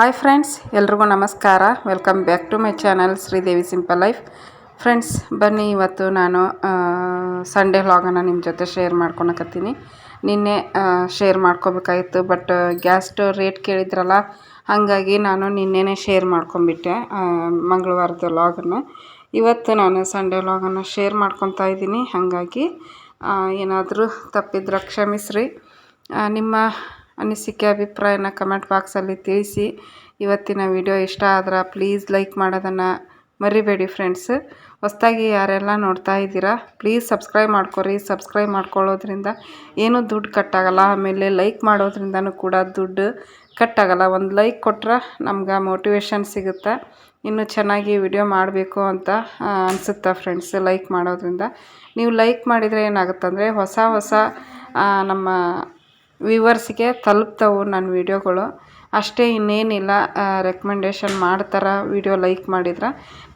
Hi friends ಎಲ್ರಿಗೂ ನಮಸ್ಕಾರ. Welcome back to my channel Sridevi simple life friends ಬನ್ನಿ ಇವತ್ತು ನಾನು ಸಂಡೇ ವ್ಲಾಗನ್ನು ನಿಮ್ಮ ಜೊತೆ ಶೇರ್ ಮಾಡ್ಕೊಳಕತ್ತೀನಿ. ನಿನ್ನೆ ಶೇರ್ ಮಾಡ್ಕೋಬೇಕಾಗಿತ್ತು ಬಟ್ ಗ್ಯಾಸ್ ರೇಟ್ ಕೇಳಿದ್ರಲ್ಲ, ಹಾಗಾಗಿ ನಾನು ನಿನ್ನೆನೇ ಶೇರ್ ಮಾಡ್ಕೊಂಬಿಟ್ಟೆ ಮಂಗಳವಾರದ ವ್ಲಾಗನ್ನು ಇವತ್ತು ನಾನು ಸಂಡೇ ವ್ಲಾಗನ್ನು ಶೇರ್ ಮಾಡ್ಕೊತಾ ಇದ್ದೀನಿ, ಹಾಗಾಗಿ ಏನಾದರೂ ತಪ್ಪಿದ್ರೆ ಕ್ಷಮಿಸ್ರಿ. ನಿಮ್ಮ ಅನಿಸಿಕೆ, ಅಭಿಪ್ರಾಯನ ಕಮೆಂಟ್ ಬಾಕ್ಸಲ್ಲಿ ತಿಳಿಸಿ. ಇವತ್ತಿನ ವಿಡಿಯೋ ಇಷ್ಟ ಆದ್ರೆ ಪ್ಲೀಸ್ ಲೈಕ್ ಮಾಡೋದನ್ನು ಮರಿಬೇಡಿ ಫ್ರೆಂಡ್ಸ್ ಹೊಸ್ದಾಗಿ ಯಾರೆಲ್ಲ ನೋಡ್ತಾ ಇದ್ದೀರಾ ಪ್ಲೀಸ್ ಸಬ್ಸ್ಕ್ರೈಬ್ ಮಾಡ್ಕೊರಿ. ಸಬ್ಸ್ಕ್ರೈಬ್ ಮಾಡ್ಕೊಳ್ಳೋದ್ರಿಂದ ಏನೂ ದುಡ್ಡು ಕಟ್ಟಾಗಲ್ಲ. ಆಮೇಲೆ ಲೈಕ್ ಮಾಡೋದ್ರಿಂದನೂ ಕೂಡ ದುಡ್ಡು ಕಟ್ಟಾಗಲ್ಲ. ಒಂದು ಲೈಕ್ ಕೊಟ್ರೆ ನಮ್ಗೆ ಮೋಟಿವೇಶನ್ ಸಿಗುತ್ತೆ? ಇನ್ನೂ ಚೆನ್ನಾಗಿ ವಿಡಿಯೋ ಮಾಡಬೇಕು ಅಂತ ಅನಿಸುತ್ತೆ ಫ್ರೆಂಡ್ಸ್ ಲೈಕ್ ಮಾಡೋದ್ರಿಂದ? ನೀವು ಲೈಕ್ ಮಾಡಿದರೆ ಏನಾಗುತ್ತಂದರೆ ಹೊಸ ಹೊಸ ನಮ್ಮ ವ್ಯೂವರ್ಸಿಗೆ ತಲುಪ್ತವೆ ನನ್ನ ವೀಡಿಯೋಗಳು. ಅಷ್ಟೇ ಇನ್ನೇನಿಲ್ಲ ರೆಕಮೆಂಡೇಶನ್ ಮಾಡ್ತಾರೆ, ವಿಡಿಯೋ ಲೈಕ್ ಮಾಡಿದ್ರೆ.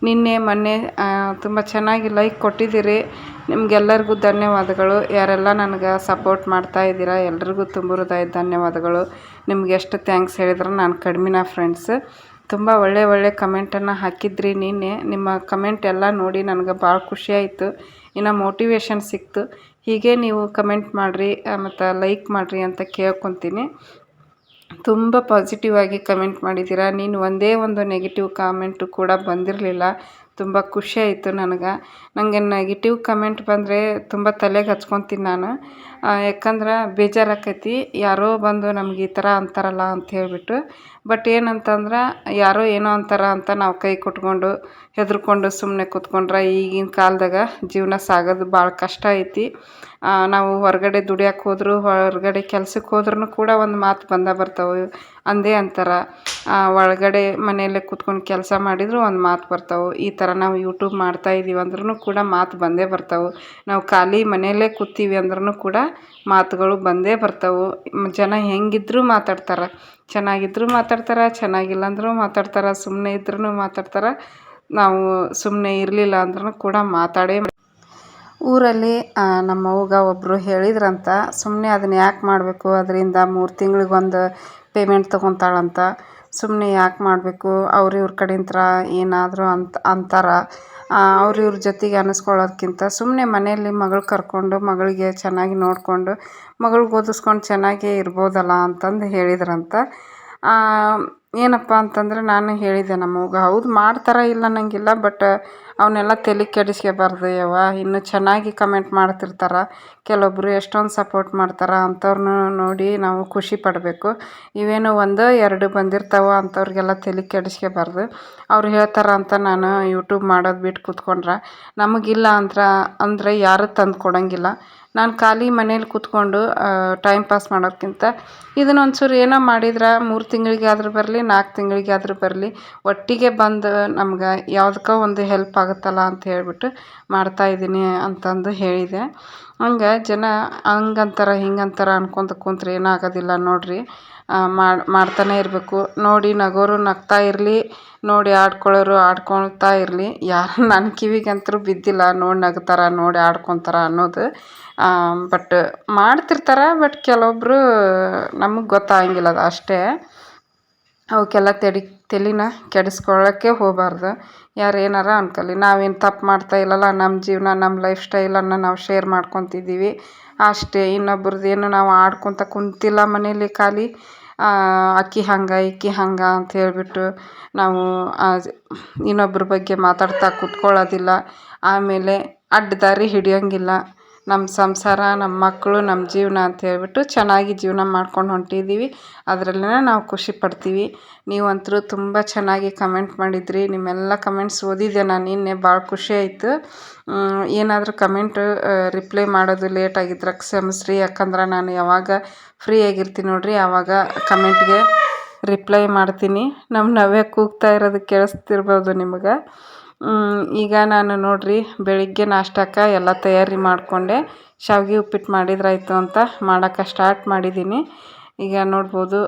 ನಿನ್ನೆ, ಮೊನ್ನೆ ತುಂಬ ಚೆನ್ನಾಗಿ ಲೈಕ್ ಕೊಟ್ಟಿದ್ದೀರಿ. ನಿಮಗೆಲ್ಲರಿಗೂ ಧನ್ಯವಾದಗಳು. ಯಾರೆಲ್ಲ ನನಗೆ ಸಪೋರ್ಟ್ ಮಾಡ್ತಾ ಇದ್ದೀರಾ, ಎಲ್ರಿಗೂ ತುಂಬ ಹೃದಯ ಧನ್ಯವಾದಗಳು. ನಿಮ್ಗೆ ಎಷ್ಟು ಥ್ಯಾಂಕ್ಸ್ ಹೇಳಿದ್ರೆ ನಾನು ಕಡಿಮೆನ ಫ್ರೆಂಡ್ಸ್ ತುಂಬ ಒಳ್ಳೆ ಒಳ್ಳೆ ಕಮೆಂಟನ್ನು ಹಾಕಿದ್ರಿ ನಿನ್ನೆ. ನಿಮ್ಮ ಕಮೆಂಟ್ ಎಲ್ಲ ನೋಡಿ ನನಗೆ ಭಾಳ ಖುಷಿಯಾಯಿತು ಇನ್ನು ಮೋಟಿವೇಶನ್ ಸಿಕ್ತು. ಹೀಗೆ ನೀವು ಕಮೆಂಟ್ ಮಾಡಿರಿ ಮತ್ತು ಲೈಕ್ ಮಾಡಿರಿ ಅಂತ ಕೇಳ್ಕೊತೀನಿ. ತುಂಬ ಪಾಸಿಟಿವ್ ಆಗಿ ಕಮೆಂಟ್ ಮಾಡಿದ್ದೀರ. ನೀನು ಒಂದೇ ಒಂದು ನೆಗೆಟಿವ್ ಕಾಮೆಂಟು ಕೂಡ ಬಂದಿರಲಿಲ್ಲ. ತುಂಬ ಖುಷಿ ಆಯಿತು ನನಗೆ. ನನಗೆ ನೆಗೆಟಿವ್ ಕಮೆಂಟ್ ಬಂದರೆ ತುಂಬ ತಲೆಗೆ ಹಚ್ಕೊತೀನಿ ನಾನು. ಯಾಕಂದ್ರೆ ಬೇಜಾರಾಕೈತಿ. ಯಾರೋ ಬಂದು ನಮ್ಗೆ ಈ ಥರ ಅಂತಾರಲ್ಲ ಅಂತ ಹೇಳ್ಬಿಟ್ಟು. ಬಟ್ ಏನಂತಂದ್ರೆ, ಯಾರೋ ಏನೋ ಅಂತಾರ ಅಂತ ನಾವು ಕೈ ಕೊಟ್ಕೊಂಡು ಹೆದರ್ಕೊಂಡು ಸುಮ್ಮನೆ ಕೂತ್ಕೊಂಡ್ರೆ ಈಗಿನ ಕಾಲದಾಗ ಜೀವನ ಸಾಗೋದು ಭಾಳ ಕಷ್ಟ ಐತಿ. ನಾವು ಹೊರಗಡೆ ದುಡಿಯಕ್ಕೆ ಹೋದರೂ, ಹೊರಗಡೆ ಕೆಲ್ಸಕ್ಕೆ ಹೋದ್ರೂ ಕೂಡ ಒಂದು ಮಾತು ಬಂದ ಬರ್ತಾವೆ. ಅಂದೇ ಅಂತಾರೆ. ಒಳಗಡೆ ಮನೆಯಲ್ಲೇ ಕೂತ್ಕೊಂಡು ಕೆಲಸ ಮಾಡಿದ್ರು ಒಂದು ಮಾತು ಬರ್ತಾವೆ. ಈ ಥರ ನಾವು ಯೂಟ್ಯೂಬ್ ಮಾಡ್ತಾ ಇದ್ದೀವಿ ಅಂದ್ರೂ ಕೂಡ ಮಾತು ಬಂದೇ ಬರ್ತಾವೆ. ನಾವು ಖಾಲಿ ಮನೆಯಲ್ಲೇ ಕೂತೀವಿ ಅಂದ್ರೂ ಕೂಡ ಮಾತುಗಳು ಬಂದೇ ಬರ್ತಾವೆ. ಜನ ಹೆಂಗಿದ್ರೂ ಮಾತಾಡ್ತಾರೆ. ಚೆನ್ನಾಗಿದ್ರೂ ಮಾತಾಡ್ತಾರೆ ಚೆನ್ನಾಗಿಲ್ಲ ಅಂದ್ರೂ ಮಾತಾಡ್ತಾರೆ ಸುಮ್ಮನೆ ಇದ್ರೂ ಮಾತಾಡ್ತಾರೆ. ನಾವು ಸುಮ್ಮನೆ ಇರಲಿಲ್ಲ ಅಂದ್ರೂ ಕೂಡ ಮಾತಾಡೇ ಊರಲ್ಲಿ ನಮ್ಮ ಅವ್ಗ ಒಬ್ಬರು ಹೇಳಿದ್ರಂತ ಸುಮ್ಮನೆ ಅದನ್ನ ಯಾಕೆ ಮಾಡಬೇಕು, ಅದರಿಂದ ಮೂರು ತಿಂಗಳಿಗೊಂದು ಪೇಮೆಂಟ್ ತೊಗೊತಾಳಂತ. ಸುಮ್ಮನೆ ಯಾಕೆ ಮಾಡಬೇಕು, ಅವ್ರ ಇವ್ರ ಕಡೆಯಿಂದ ಏನಾದರೂ ಅಂತ, ಅಂತಾರ. ಅವ್ರ ಇವ್ರ ಜೊತೆಗೆ ಅನಿಸ್ಕೊಳ್ಳೋದ್ಕಿಂತ ಸುಮ್ಮನೆ ಮನೆಯಲ್ಲಿ ಮಗಳು ಕರ್ಕೊಂಡು, ಮಗಳಿಗೆ ಚೆನ್ನಾಗಿ ನೋಡಿಕೊಂಡು, ಮಗಳಿಗೆ ಓದಿಸ್ಕೊಂಡು ಚೆನ್ನಾಗೇ ಇರ್ಬೋದಲ್ಲ ಅಂತಂದು ಹೇಳಿದ್ರಂತ. ಏನಪ್ಪ ಅಂತಂದ್ರೆ ನಾನು ಹೇಳಿದೆ ನಮ್ಮವ್ಗೆ ಹೌದು ಮಾಡ್ತಾರೆ ಇಲ್ಲ ಅನ್ನಂಗಿಲ್ಲ ಬಟ್ ಅವನ್ನೆಲ್ಲ ತಲೆ ಕೆಡಿಸ್ಕೋಬಾರ್ದು ಯವ್ವ, ಇನ್ನೂ ಚೆನ್ನಾಗಿ ಕಮೆಂಟ್ ಮಾಡ್ತಿರ್ತಾರೆ ಕೆಲವೊಬ್ಬರು ಎಷ್ಟೊಂದು ಸಪೋರ್ಟ್ ಮಾಡ್ತಾರೆ ಅಂಥವ್ರನ್ನ ನೋಡಿ ನಾವು ಖುಷಿ ಪಡಬೇಕು. ಇವೇನು ಒಂದು ಎರಡು ಬಂದಿರ್ತಾವೆ ಅಂಥವ್ರಿಗೆಲ್ಲ ತಲೆ ಕೆಡಿಸ್ಕೋಬಾರ್ದು ಅವ್ರು ಹೇಳ್ತಾರೆ ಅಂತ ನಾನು ಯೂಟ್ಯೂಬ್ ಮಾಡೋದು ಬಿಟ್ಟು ಕೂತ್ಕೊಂಡ್ರೆ, ನಮಗಿಲ್ಲ ಅಂದ್ರೆ, ಅಂದರೆ ಯಾರೂ ತಂದು ಕೊಡೋಂಗಿಲ್ಲ. ನಾನು ಖಾಲಿ ಮನೇಲಿ ಕೂತ್ಕೊಂಡು ಟೈಮ್ ಪಾಸ್ ಮಾಡೋಕ್ಕಿಂತ ಇದನ್ನ ಒಂಚೂರು ಏನೋ ಮಾಡಿದ್ರೆ ಮೂರು ತಿಂಗಳಿಗೆ ಆದರೂ ಬರಲಿ ನಾಲ್ಕು ತಿಂಗಳಿಗೆ ಆದರೂ ಬರಲಿ, ಒಟ್ಟಿಗೆ ಬಂದು ನಮ್ಗೆ ಯಾವುದಕ್ಕೋ ಒಂದು ಹೆಲ್ಪ್ ಆಗುತ್ತಲ್ಲ ಅಂತ ಹೇಳ್ಬಿಟ್ಟು ಮಾಡ್ತಾಯಿದ್ದೀನಿ ಅಂತಂದು ಹೇಳಿದೆ. ಹಂಗೆ ಜನ ಹಂಗಂತಾರ, ಹಿಂಗಂತಾರ ಅನ್ಕೊಂತ ಕುಂತ್ರೆ ಏನೂ ಆಗೋದಿಲ್ಲ ನೋಡಿರಿ. ಮಾಡ್ತಾನೆ ಇರಬೇಕು. ನೋಡಿ, ನಗೋರು ನಗ್ತಾ ಇರಲಿ. ನೋಡಿ, ಆಡ್ಕೊಳ್ಳೋರು ಆಡ್ಕೊಳ್ತಾ ಇರಲಿ. ಯಾರು ನನ್ನ ಕಿವಿಗಂತೂ ಬಿದ್ದಿಲ್ಲ. ನೋಡಿ, ನಗ್ತಾರ, ನೋಡಿ, ಆಡ್ಕೊತಾರೆ ಅನ್ನೋದು. ಬಟ್ ಮಾಡ್ತಿರ್ತಾರೆ ಬಟ್ ಕೆಲವೊಬ್ಬರು ನಮಗೆ ಗೊತ್ತಾಗಂಗಿಲ್ಲ ಅದು ಅಷ್ಟೇ. ಅವಕ್ಕೆಲ್ಲ ತೆಡಿ, ತಲೆನ ಕೆಡಿಸ್ಕೊಳ್ಳೋಕ್ಕೆ ಹೋಗಬಾರ್ದು. ಯಾರು ಏನಾರ ಅನ್ಕೊಳ್ಳಿ ನಾವೇನು ತಪ್ಪು ಮಾಡ್ತಾ ಇಲ್ಲಲ್ಲ ನಮ್ಮ ಜೀವನ ನಮ್ಮ ಲೈಫ್ ಸ್ಟೈಲನ್ನು ನಾವು ಶೇರ್ ಮಾಡ್ಕೊತಿದ್ದೀವಿ. ಅಷ್ಟೇ. ಇನ್ನೊಬ್ರದ್ದು ಏನು ನಾವು ಆಡ್ಕೊತ ಕುಂತಿಲ್ಲ ಮನೇಲಿ ಖಾಲಿ. ಆಕಿ ಹಂಗೆ ಈಕಿ ಹಂಗೆ ಅಂತ ಹೇಳಿಬಿಟ್ಟು ನಾವು ಇನ್ನೊಬ್ರ ಬಗ್ಗೆ ಮಾತಾಡ್ತಾ ಕೂತ್ಕೊಳ್ಳೋದಿಲ್ಲ. ಆಮೇಲೆ ಅಡ್ಡ ದಾರಿ ಹಿಡಿಯೋಂಗಿಲ್ಲ. ನಮ್ಮ ಸಂಸಾರ ನಮ್ಮ ಮಕ್ಕಳು ನಮ್ಮ ಜೀವನ ಅಂತ ಹೇಳ್ಬಿಟ್ಟು ಚೆನ್ನಾಗಿ ಜೀವನ ಮಾಡ್ಕೊಂಡು ಹೊಂಟಿದ್ದೀವಿ ಅದರಲ್ಲೇ ನಾವು ಖುಷಿ ಪಡ್ತೀವಿ. ನೀವಂತೂ ತುಂಬ ಚೆನ್ನಾಗಿ ಕಮೆಂಟ್ ಮಾಡಿದ್ರಿ. ನಿಮ್ಮೆಲ್ಲ ಕಮೆಂಟ್ಸ್ ಓದಿದೆ ನಾನು ನಿನ್ನೆ. ಭಾಳ ಖುಷಿ ಆಯಿತು. ಏನಾದರೂ ಕಮೆಂಟ್ ರಿಪ್ಲೈ ಮಾಡೋದು ಲೇಟ್ ಆಗಿದ್ರೆ ಕ್ಷಮಿಸ್ರಿ. ಯಾಕಂದ್ರೆ ನಾನು ಯಾವಾಗ ಫ್ರೀ ಆಗಿರ್ತೀನಿ ನೋಡ್ರಿ. ಆವಾಗ ಕಮೆಂಟ್ಗೆ ರಿಪ್ಲೈ ಮಾಡ್ತೀನಿ. ನಮ್ಮ ನವ್ಯ ಕೂಗ್ತಾ ಇರೋದು ಕೇಳಿಸ್ತಿರ್ಬೋದು ನಿಮಗೆ. ಈಗ ನಾನು ನೋಡ್ರಿ, ಬೆಳಗ್ಗೆ ನಾಷ್ಟಕ್ಕೆ ಎಲ್ಲ ತಯಾರಿ ಮಾಡಿಕೊಂಡೆ. ಶಾವಿಗೆ ಉಪ್ಪಿಟ್ಟು ಮಾಡಿದ್ರಾಯ್ತು ಅಂತ ಮಾಡೋಕ್ಕೆ ಸ್ಟಾರ್ಟ್ ಮಾಡಿದ್ದೀನಿ ಈಗ ನೋಡ್ಬೋದು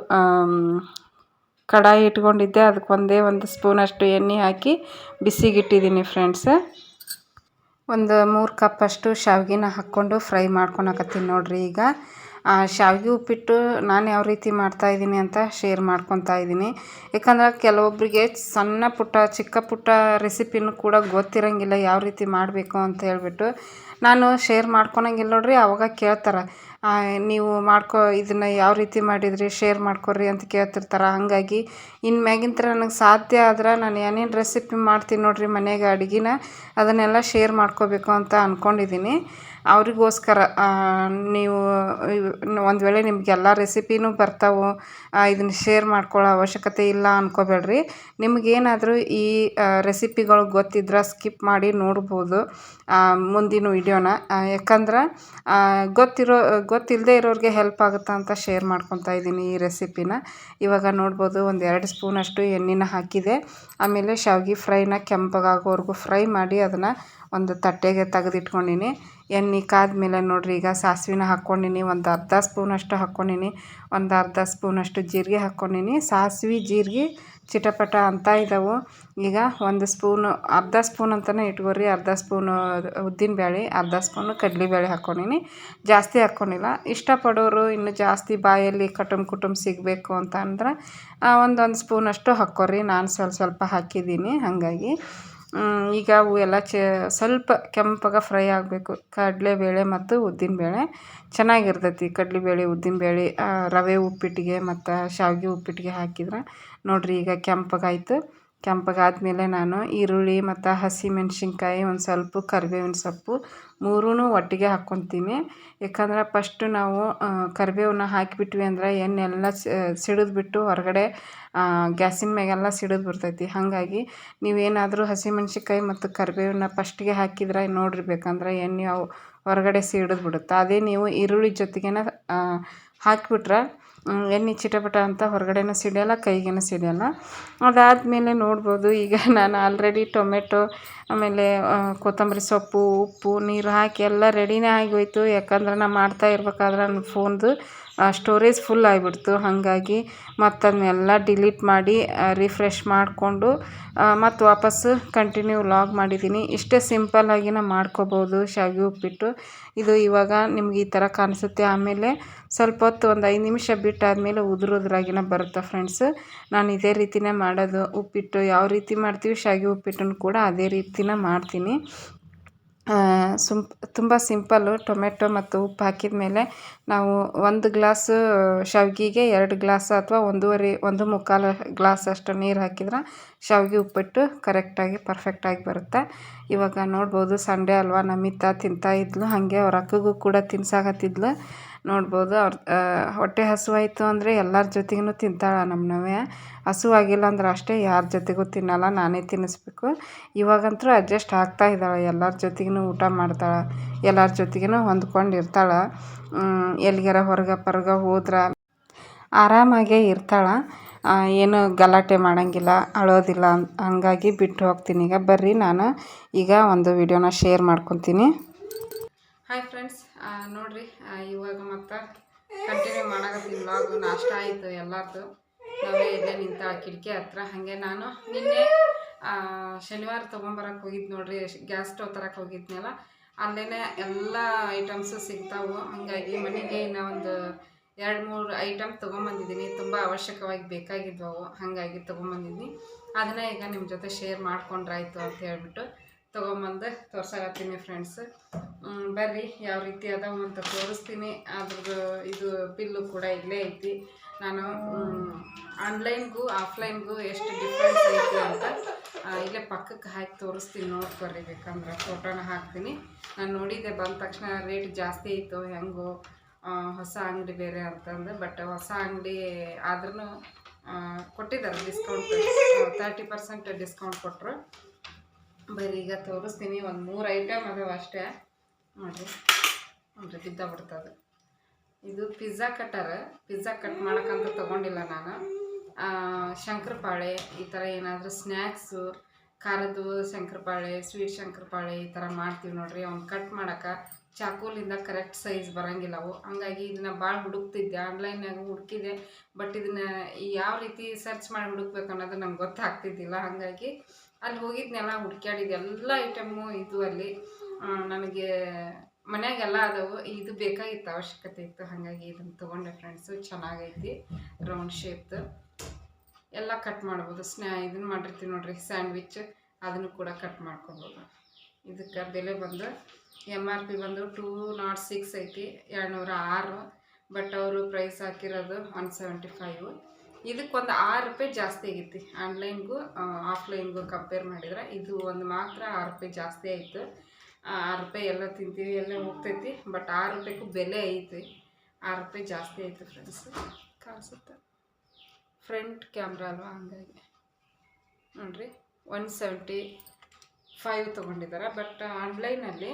ಕಡಾಯಿ ಇಟ್ಕೊಂಡಿದ್ದೆ. ಅದಕ್ಕೆ ಒಂದೇ ಒಂದು ಸ್ಪೂನಷ್ಟು ಎಣ್ಣೆ ಹಾಕಿ ಬಿಸಿಗಿಟ್ಟಿದ್ದೀನಿ ಫ್ರೆಂಡ್ಸ್ ಒಂದು ಮೂರು ಕಪ್ಪಷ್ಟು ಶಾವಿಗೆನ ಹಾಕ್ಕೊಂಡು ಫ್ರೈ ಮಾಡ್ಕೊಳಕತ್ತೀನಿ ನೋಡ್ರಿ ಈಗ. ಶಾವಿಗೆ ಉಪ್ಪಿಟ್ಟು ನಾನು ಯಾವ ರೀತಿ ಮಾಡ್ತಾ ಇದ್ದೀನಿ ಅಂತ ಶೇರ್ ಮಾಡ್ಕೊತಾ ಇದ್ದೀನಿ. ಯಾಕಂದ್ರೆ ಕೆಲವೊಬ್ಬರಿಗೆ ಸಣ್ಣ ಪುಟ್ಟ, ಚಿಕ್ಕ ಪುಟ್ಟ ರೆಸಿಪಿನೂ ಕೂಡ ಗೊತ್ತಿರೋಂಗಿಲ್ಲ ಯಾವ ರೀತಿ ಮಾಡಬೇಕು ಅಂತ ಹೇಳ್ಬಿಟ್ಟು. ನಾನು ಶೇರ್ ಮಾಡ್ಕೊಳಂಗಿಲ್ಲ ನೋಡ್ರಿ, ಅವಾಗ ಕೇಳ್ತಾರೆ ನೀವು ಮಾಡ್ಕೊ, ಇದನ್ನು ಯಾವ ರೀತಿ ಮಾಡಿದ್ರಿ ಶೇರ್ ಮಾಡ್ಕೊರಿ ಅಂತ ಕೇಳ್ತಿರ್ತಾರೆ. ಹಾಗಾಗಿ ಇನ್ನು ಮ್ಯಾಗಿಂತ್ರ ನನಗೆ ಸಾಧ್ಯ ಆದ್ರೆ ನಾನು ಏನೇನು ರೆಸಿಪಿ ಮಾಡ್ತೀನಿ ನೋಡಿರಿ ಮನೆಗೆ ಅಡುಗೆನ, ಅದನ್ನೆಲ್ಲ ಶೇರ್ ಮಾಡ್ಕೋಬೇಕು ಅಂತ ಅಂದ್ಕೊಂಡಿದ್ದೀನಿ ಅವರಿಗೋಸ್ಕರ ನೀವು ಒಂದು ವೇಳೆ ನಿಮಗೆಲ್ಲ ರೆಸಿಪಿನೂ ಬರ್ತಾವೆ ಇದನ್ನು ಶೇರ್ ಮಾಡ್ಕೊಳ್ಳೋ ಅವಶ್ಯಕತೆ ಇಲ್ಲ ಅಂದ್ಕೋಬೇಡ್ರಿ ನಿಮಗೇನಾದರೂ ಈ ರೆಸಿಪಿಗಳು ಗೊತ್ತಿದ್ರೆ ಸ್ಕಿಪ್ ಮಾಡಿ ನೋಡ್ಬೋದು ಮುಂದಿನ ವಿಡಿಯೋನ. ಯಾಕಂದ್ರೆ ಗೊತ್ತಿರೋ ಗೊತ್ತಿಲ್ಲದೆ ಇರೋರಿಗೆ ಹೆಲ್ಪ್ ಆಗುತ್ತೆ ಅಂತ ಶೇರ್ ಮಾಡ್ಕೊತಾ ಇದ್ದೀನಿ ಈ ರೆಸಿಪಿನ ಇವಾಗ ನೋಡ್ಬೋದು ಒಂದು ಎರಡು ಸ್ಪೂನಷ್ಟು ಎಣ್ಣೆನ ಹಾಕಿದೆ. ಆಮೇಲೆ ಶಾವಿಗೆ ಫ್ರೈನ ಕೆಂಪಗಾಗೋವರೆಗೂ ಫ್ರೈ ಮಾಡಿ ಅದನ್ನು ಒಂದು ತಟ್ಟೆಗೆ ತೆಗೆದಿಟ್ಕೊಂಡೀನಿ. ಎಣ್ಣೆ ಕಾದ್ಮೇಲೆ ನೋಡಿರಿ, ಈಗ ಸಾಸಿವೆನ ಹಾಕ್ಕೊಂಡೀನಿ, ಒಂದು ಅರ್ಧ ಸ್ಪೂನಷ್ಟು ಹಾಕ್ಕೊಂಡೀನಿ, ಒಂದು ಅರ್ಧ ಸ್ಪೂನಷ್ಟು ಜೀರಿಗೆ ಹಾಕ್ಕೊಂಡೀನಿ. ಸಾಸಿವೆ, ಜೀರಿಗೆ ಚಿಟಪಟ ಅಂತ ಇದ್ದಾವೆ ಈಗ ಒಂದು ಸ್ಪೂನು, ಅರ್ಧ ಸ್ಪೂನ್ ಅಂತಲೇ ಇಟ್ಕೋರಿ. ಅರ್ಧ ಸ್ಪೂನು ಉದ್ದಿನಬೇಳೆ, ಅರ್ಧ ಸ್ಪೂನು ಕಡಲೆಬೇಳೆ ಹಾಕ್ಕೊಂಡೀನಿ. ಜಾಸ್ತಿ ಹಾಕ್ಕೊಂಡಿಲ್ಲ. ಇಷ್ಟಪಡೋರು ಇನ್ನು ಜಾಸ್ತಿ ಬಾಯಲ್ಲಿ ಕಟುಮ್ ಕುಟುಂಬ ಸಿಗಬೇಕು ಅಂತ ಅಂದ್ರೆ ಒಂದೊಂದು ಸ್ಪೂನಷ್ಟು ಹಾಕ್ಕೊರಿ. ನಾನು ಸ್ವಲ್ಪ ಸ್ವಲ್ಪ ಹಾಕಿದ್ದೀನಿ, ಹಾಗಾಗಿ. ಈಗ ಅವು ಎಲ್ಲ ಚ, ಸ್ವಲ್ಪ ಕೆಂಪಗೆ ಫ್ರೈ ಆಗಬೇಕು. ಕಡಲೆಬೇಳೆ ಮತ್ತು ಉದ್ದಿನಬೇಳೆ ಚೆನ್ನಾಗಿರ್ತೈತಿ ಉದ್ದಿನ ಉದ್ದಿನಬೇಳೆ ರವೆ ಉಪ್ಪಿಟ್ಟಿಗೆ ಮತ್ತು ಶಾವಿಗೆ ಉಪ್ಪಿಟ್ಟಿಗೆ ಹಾಕಿದ್ರೆ ನೋಡಿರಿ ಈಗ ಕೆಂಪಗಾಯ್ತು ಕೆಂಪಗಾದ್ಮೇಲೆ ನಾನು ಈರುಳ್ಳಿ ಮತ್ತು ಹಸಿಮೆಣ್ಸಿನ್ಕಾಯಿ ಒಂದು ಸ್ವಲ್ಪ, ಕರಿಬೇವಿನ ಸೊಪ್ಪು ಮೂರೂ ಒಟ್ಟಿಗೆ ಹಾಕ್ಕೊತೀನಿ. ಯಾಕಂದ್ರೆ ಫಸ್ಟು ನಾವು ಕರಿಬೇವನ್ನ ಹಾಕಿಬಿಟ್ವಿ ಅಂದ್ರೆ ಎಣ್ಣೆಲ್ಲ ಸಿಡಿದ್ಬಿಟ್ಟು ಹೊರಗಡೆ ಗ್ಯಾಸಿನ ಮ್ಯಾಗೆಲ್ಲ ಸಿಡಿದು ಬಿಡ್ತೈತಿ ಹಾಗಾಗಿ ನೀವೇನಾದರೂ ಹಸಿಮೆಣ್ಸಿನ್ಕಾಯಿ ಮತ್ತು ಕರಿಬೇವನ್ನ ಫಸ್ಟಿಗೆ ಹಾಕಿದ್ರೆ ನೋಡಿರಿ ಬೇಕಂದ್ರೆ ಎಣ್ಣೆ ಅವು ಹೊರಗಡೆ ಸಿಡಿದು ಬಿಡುತ್ತೆ ಅದೇ ನೀವು ಈರುಳ್ಳಿ ಜೊತೆಗೇನ ಹಾಕಿಬಿಟ್ರೆ ಎಣ್ಣೆ ಚಿಟಪಟ ಅಂತ ಹೊರಗಡೆನೂ ಸಿಡಿಯೋಲ್ಲ, ಕೈಗೇನು ಸಿಡಿಯೋಲ್ಲ. ಅದಾದಮೇಲೆ ನೋಡ್ಬೋದು, ಈಗ ನಾನು ಆಲ್ರೆಡಿ ಟೊಮೆಟೊ, ಆಮೇಲೆ ಕೊತ್ತಂಬರಿ ಸೊಪ್ಪು, ಉಪ್ಪು, ನೀರು ಹಾಕಿ ಎಲ್ಲ ರೆಡಿನೇ ಆಗೋಯ್ತು ಯಾಕಂದ್ರೆ ನಾನು ಮಾಡ್ತಾ ಇರ್ಬೇಕಾದ್ರೆ ನನ್ನ ಫೋನ್ದು ಸ್ಟೋರೇಜ್ ಫುಲ್ ಆಗಿಬಿಡ್ತು. ಹಾಗಾಗಿ ಮತ್ತು ಅದನ್ನೆಲ್ಲ ಡಿಲೀಟ್ ಮಾಡಿ ರಿಫ್ರೆಶ್ ಮಾಡಿಕೊಂಡು ಮತ್ತು ವಾಪಸ್ಸು ಕಂಟಿನ್ಯೂ ಲಾಗ್ ಮಾಡಿದ್ದೀನಿ ಇಷ್ಟೇ ಸಿಂಪಲ್ಲಾಗಿ ನಾವು ಮಾಡ್ಕೋಬೋದು, ಶಾವಿಗೆ ಉಪ್ಪಿಟ್ಟು. ಇದು ಇವಾಗ ನಿಮ್ಗೆ ಈ ಥರ ಕಾಣಿಸುತ್ತೆ. ಆಮೇಲೆ ಸ್ವಲ್ಪ ಹೊತ್ತು ಒಂದು ಐದು ನಿಮಿಷ ಬಿಟ್ಟಾದಮೇಲೆ ಉದುರು ಉದುರಾಗಿನ ಬರುತ್ತೆ ಫ್ರೆಂಡ್ಸ್ ನಾನು ಇದೇ ರೀತಿನೇ ಮಾಡೋದು. ಉಪ್ಪಿಟ್ಟು ಯಾವ ರೀತಿ ಮಾಡ್ತೀವಿ, ಶಾವಿಗೆ ಉಪ್ಪಿಟ್ಟನ್ನು ಕೂಡ ಅದೇ ರೀತಿನೇ ಮಾಡ್ತೀನಿ. ಸುಂಪ್ ತುಂಬ ಸಿಂಪಲ್ಲು ಟೊಮೆಟೊ ಮತ್ತು ಉಪ್ಪು ಹಾಕಿದ ಮೇಲೆ ನಾವು ಒಂದು ಗ್ಲಾಸು ಶಾವಿಗೆಗೆ ಎರಡು ಗ್ಲಾಸ್ ಅಥವಾ ಒಂದೂವರೆ, ಒಂದು ಮುಕ್ಕಾಲು ಗ್ಲಾಸ್ ಅಷ್ಟು ನೀರು ಹಾಕಿದ್ರೆ ಶಾವಿಗೆ ಉಪ್ಪಿಟ್ಟು ಕರೆಕ್ಟಾಗಿ ಪರ್ಫೆಕ್ಟಾಗಿ ಬರುತ್ತೆ. ಇವಾಗ ನೋಡ್ಬೋದು ಸಂಡೇ ಅಲ್ವಾ ನಮಿತಾ ತಿಂತಾ ಇದ್ಲು, ಹಾಗೆ ಅವ್ರ ಅಕ್ಕಗೂ ಕೂಡ ತಿನ್ಸಾಕತ್ತಿದ್ಲು. ನೋಡ್ಬೋದು. ಅವ್ರ ಹೊಟ್ಟೆ ಹಸಿವಾಯ್ತು ಅಂದರೆ ಎಲ್ಲರ ಜೊತೆಗೂ ತಿಂತಾಳೆ ನಮ್ಮನವೆ ಹಸುವಾಗಿಲ್ಲ ಅಂದ್ರೆ ಅಷ್ಟೇ ಯಾರ ಜೊತೆಗೂ ತಿನ್ನಲ್ಲ, ನಾನೇ ತಿನ್ನಿಸ್ಬೇಕು. ಇವಾಗಂತೂ ಅಡ್ಜಸ್ಟ್ ಆಗ್ತಾ ಇದ್ದಾಳೆ. ಎಲ್ಲರ ಜೊತೆಗೂ ಊಟ ಮಾಡ್ತಾಳೆ. ಎಲ್ಲರ ಜೊತೆಗೂ ಹೊಂದ್ಕೊಂಡು ಇರ್ತಾಳೆ. ಎಲ್ಲಿಗಾರ ಹೊರಗೆ ಪರ್ಗ ಹೋದ್ರೆ ಆರಾಮಾಗೇ ಇರ್ತಾಳೆ. ಏನು ಗಲಾಟೆ ಮಾಡೋಂಗಿಲ್ಲ, ಅಳೋದಿಲ್ಲ ಹಂಗಾಗಿ ಬಿಟ್ಟು ಹೋಗ್ತೀನಿ. ಈಗ ಬರ್ರಿ, ನಾನು ಈಗ ಒಂದು ವಿಡಿಯೋನ ಶೇರ್ ಮಾಡ್ಕೊತೀನಿ. ಹಾಯ್ ಫ್ರೆಂಡ್ಸ್ ನೋಡಿರಿ ಇವಾಗ ಮತ್ತೆ ಕಂಟಿನ್ಯೂ ಮಾಡಕತ್ತೀನಿ ಬ್ಲಾಗ್ ನಾಷ್ಟ ಆಯಿತು ಎಲ್ಲರದು. ನಾವೇ ಇದೆ ನಿಂತ ಕಿಟಕಿ ಹತ್ರ. ಹಾಗೆ ನಾನು ನಿನ್ನೆ ಶನಿವಾರ ತೊಗೊಂಬರಕ್ಕೆ ಹೋಗಿದ್ದು ನೋಡ್ರಿ ಗ್ಯಾಸ್ ಸ್ಟವ್ ತರಕ್ಕೆ ಹೋಗಿದ್ನಲ್ಲ. ಅಲ್ಲೇ ಎಲ್ಲ ಐಟಮ್ಸು ಸಿಗ್ತಾವೆ. ಹಾಗಾಗಿ ಮನೆಗೆ ನಾ ಒಂದು ಎರಡು ಮೂರು ಐಟಮ್ ತೊಗೊಂಬಂದಿದ್ದೀನಿ. ತುಂಬ ಅವಶ್ಯಕವಾಗಿ ಬೇಕಾಗಿದ್ವು ಹಾಗಾಗಿ ತೊಗೊಂಬಂದಿದ್ದೀನಿ ಅದನ್ನು ಈಗ ನಿಮ್ಮ ಜೊತೆ ಶೇರ್ ಮಾಡ್ಕೊಂಡ್ರಾಯ್ತು ಅಂತ ಹೇಳ್ಬಿಟ್ಟು ತೊಗೊಂಬಂದು ತೋರ್ಸಾಕತ್ತೀನಿ ಫ್ರೆಂಡ್ಸ್ ಬರ್ರಿ, ಯಾವ ರೀತಿ ಅದಾವ ಅಂತ ತೋರಿಸ್ತೀನಿ. ಅದ್ರದ್ದು ಇದು ಬಿಲ್ಲು ಕೂಡ ಇಲ್ಲೇ ಐತಿ. ನಾನು ಆನ್ಲೈನ್ಗೂ ಆಫ್ಲೈನ್ಗೂ ಎಷ್ಟು ಡಿಫ್ರೆನ್ಸ್ ಐತಿ ಅಂತ ಇಲ್ಲೇ ಪಕ್ಕಕ್ಕೆ ಹಾಕಿ ತೋರಿಸ್ತೀನಿ ನೋಡ್ಕೊರಿ ಬೇಕಂದ್ರೆ. ಫೋಟೋನ ಹಾಕ್ತೀನಿ. ನಾನು ನೋಡಿದ್ದೆ, ಬಂದ ತಕ್ಷಣ ರೇಟ್ ಜಾಸ್ತಿ ಇತ್ತು ಹೆಂಗೋ ಹೊಸ ಅಂಗಡಿ ಬೇರೆ ಅಂತಂದು ಬಟ್ ಹೊಸ ಅಂಗಡಿ ಆದ್ರೂ ಕೊಟ್ಟಿದ್ದಾರೆ ಡಿಸ್ಕೌಂಟ್ ತರ್ಟಿ ಪರ್ಸೆಂಟ್ ಡಿಸ್ಕೌಂಟ್ ಕೊಟ್ಟರು ಬರೀ ಈಗ ತೋರಿಸ್ತೀನಿ, ಒಂದು ಮೂರು ಐಟಮ್ ಅದಾವೆ ಅಷ್ಟೇ. ನೋಡಿರಿ ನೋಡಿರಿ ಬಿದ್ದ ಬಿಡ್ತದೆ. ಇದು ಪಿಜ್ಜಾ ಕಟ್ಟರ್ ಪಿಜ್ಜಾ ಕಟ್ ಮಾಡೋಕ್ಕಂತ ತೊಗೊಂಡಿಲ್ಲ ನಾನು. ಶಂಕರಪಾಳೆ, ಈ ಥರ ಏನಾದರೂ ಸ್ನ್ಯಾಕ್ಸು ಖಾರದ್ದು ಶಂಕರಪಾಳೆ ಸ್ವೀಟ್ ಶಂಕರಪಾಳೆ ಈ ಥರ ಮಾಡ್ತೀವಿ ನೋಡಿರಿ. ಅವ್ನು ಕಟ್ ಮಾಡೋಕೆ ಚಾಕೂಲಿಂದ ಕರೆಕ್ಟ್ ಸೈಜ್ ಬರೋಂಗಿಲ್ಲ ಅವು. ಹಂಗಾಗಿ ಇದನ್ನು ಭಾಳ ಹುಡುಕ್ತಿದ್ದೆ. ಆನ್ಲೈನಾಗ ಹುಡುಕಿದೆ ಬಟ್ ಇದನ್ನು ಯಾವ ರೀತಿ ಸರ್ಚ್ ಮಾಡಿ ಹುಡುಕ್ಬೇಕು ಅನ್ನೋದು ನಮ್ಗೆ ಗೊತ್ತಾಗ್ತಿದ್ದಿಲ್ಲ. ಹಾಗಾಗಿ ಅಲ್ಲಿ ಹೋಗಿದ್ನೆಲ್ಲ ಹುಡ್ಕ್ಯಾಡಿದ್ದು ಎಲ್ಲ ಐಟಮ್ಮು ಇದು ಅಲ್ಲಿ. ನನಗೆ ಮನೆಯಾಗೆಲ್ಲ ಅದಾವು. ಇದು ಬೇಕಾಗಿತ್ತು ಅವಶ್ಯಕತೆ ಇತ್ತು, ಹಾಗಾಗಿ ಇದನ್ನು ತೊಗೊಂಡೆ ಫ್ರೆಂಡ್ಸು ಚೆನ್ನಾಗೈತಿ ರೌಂಡ್ ಶೇಪ್ದು ಎಲ್ಲ ಕಟ್ ಮಾಡ್ಬೋದು. ಸ್ನ್ಯಾ ಇದನ್ನು ಮಾಡಿರ್ತೀವಿ ನೋಡ್ರಿ ಸ್ಯಾಂಡ್ವಿಚ್ ಅದನ್ನು ಕೂಡ ಕಟ್ ಮಾಡ್ಕೊಬೋದು. ಇದಕ್ಕೆ ಬೆಲೆ ಬಂದು ಎಂ ಆರ್ ಪಿ ಬಂದು ಟೂ ನಾಟ್ ಸಿಕ್ಸ್ ಐತಿ ಎರಡು ನೂರ ಆರು. ಬಟ್ ಅವರು ಪ್ರೈಸ್ ಹಾಕಿರೋದು ಒನ್ ಸೆವೆಂಟಿ ಫೈವು ಇದಕ್ಕೊಂದು ಆರು ರೂಪಾಯಿ ಜಾಸ್ತಿ ಆಗೈತಿ. ಆನ್ಲೈನ್ಗೂ ಆಫ್ಲೈನ್ಗೂ ಕಂಪೇರ್ ಮಾಡಿದ್ರೆ ಇದು ಒಂದು ಮಾತ್ರ ಆರು ರೂಪಾಯಿ ಜಾಸ್ತಿ ಆಯಿತು. ಆರು ರೂಪಾಯಿ ಎಲ್ಲ ತಿಂತೀವಿ, ಎಲ್ಲ ಹೋಗ್ತೈತಿ ಬಟ್ ಆರು ರೂಪಾಯಿಗೂ ಬೆಲೆ ಐತಿ. ಆರು ರೂಪಾಯಿ ಜಾಸ್ತಿ ಆಯಿತು ಫ್ರೆಂಡ್ಸ್ ಕಾಣಿಸುತ್ತೆ. ಫ್ರಂಟ್ ಕ್ಯಾಮ್ರಾ ಅಲ್ವಾ? ಹಂಗಾಗಿ. ನೋಡಿರಿ ಒನ್ ಸೆವೆಂಟಿ ಫೈವ್ ತೊಗೊಂಡಿದ್ದಾರೆ ಬಟ್ ಆನ್ಲೈನಲ್ಲಿ